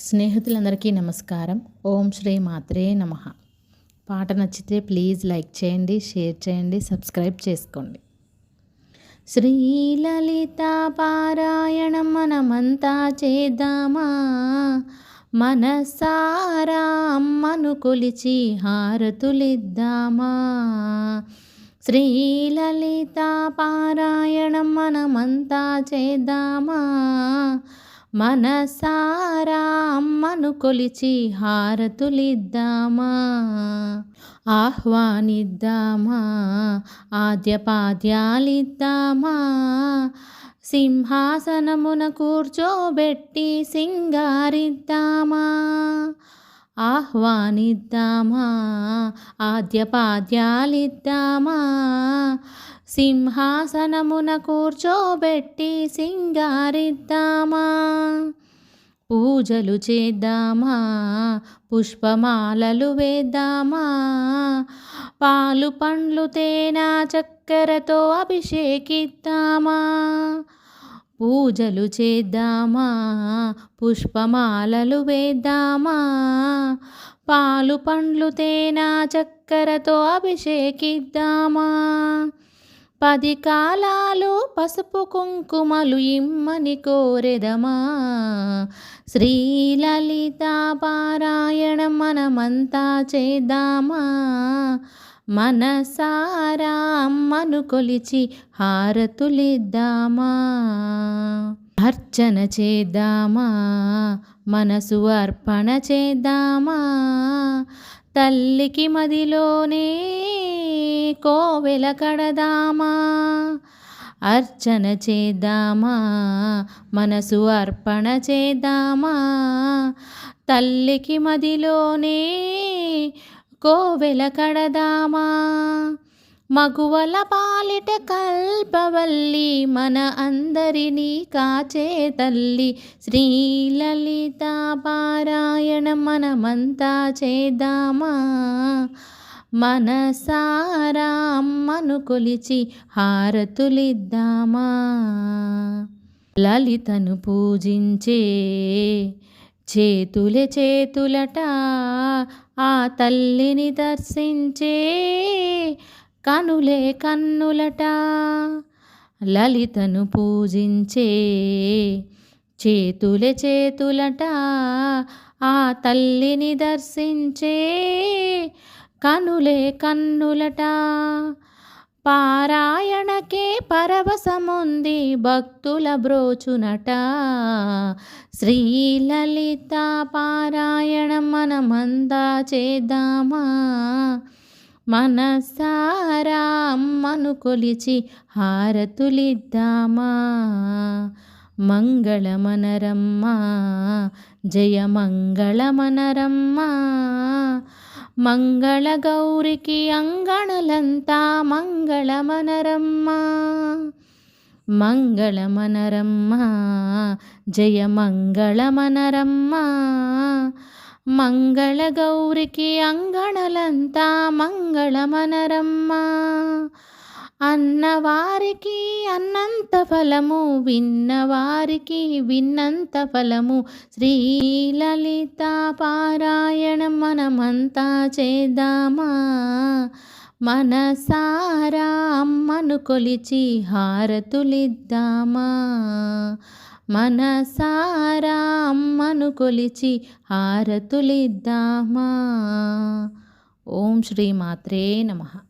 స్నేహితులందరికీ నమస్కారం. ఓం శ్రీ మాత్రే నమ. పాట నచ్చితే ప్లీజ్ లైక్ చేయండి షేర్ చేయండి సబ్స్క్రైబ్ చేసుకోండి. శ్రీలలిత పారాయణం మనమంతా చేద్దామా? మనసారా అమ్మను కొలిచి హారతులిద్దామా? శ్రీలలిత పారాయణం మనమంతా చేద్దామా? మనసారా అమ్మను కొలిచి హారతులిద్దామా? ఆహ్వానిద్దామా? ఆద్యపాద్యాలిద్దామా? సింహాసనమున కూర్చోబెట్టి సింగారిద్దామా? ఆహ్వానిద్దామా? ఆద్యపాద్యాలిద్దామా? సింహాసనమున కూర్చోబెట్టి సింగారిద్దామా? పూజలు చేద్దామా? పుష్పమాలలు వేద్దామా? పాలు పండ్లు తేనా చక్కెరతో అభిషేకిద్దామా? పూజలు చేద్దామా? పుష్పమాలలు వేద్దామా? పాలు పండ్లు తేనా చక్కెరతో అభిషేకిద్దామా? పది కాలాలు పసుపు కుంకుమలు ఇమ్మని కోరెదమా? శ్రీలలితా పారాయణం మనమంతా చేద్దామా? మనసారా అమ్మను కొలిచి హారతులిద్దామా? అర్చన చేద్దామా? మనసు అర్పణ చేద్దామా? తల్లికి మదిలోనే కోవెల కడదామా? అర్చన చేద్దామా? మనసు అర్పణ చేద్దామా? తల్లికి మదిలోనే కోవెల కడదామా? మగువల పాలిట కల్పవల్లి మన అందరినీ కాచే తల్లి శ్రీలలిత పారాయణ మనమంతా చేద్దామా? మనసారా అమ్మను కొలిచి హారతులిద్దామా? లలితను పూజించే చేతులే చేతులట ఆ తల్లిని దర్శించే కనులే కన్నులట. లలితను పూజించే చేతులే చేతులట ఆ తల్లిని దర్శించే కనులే కన్నులట. పారాయణకే పరవశముంది భక్తుల బ్రోచునట. శ్రీలలిత పారాయణ మనమంతా చేద్దామా? మనసారా అమ్మను కొలిచి హారతులిద్దామా? మంగళమనరమ్మ జయ మంగళమనరమ్మ మంగళగౌరికి అంగణలంతా మంగళమనరమ్మ. మంగళమనరమ్మ జయ మంగళమనరమ్మ. మంగళగౌరికి అంగణలంతా మంగళమనరమ్మ. అన్నవారికి అన్నంత ఫలము విన్నవారికి విన్నంత ఫలము. శ్రీలలిత పారాయణం మనమంతా చేద్దామా? మనసారా అమ్మను కొలిచి హారతులిద్దామా? మనసారా అమ్మను కొలిచి హారతులిద్దామా? ఓం శ్రీ మాత్రే నమః.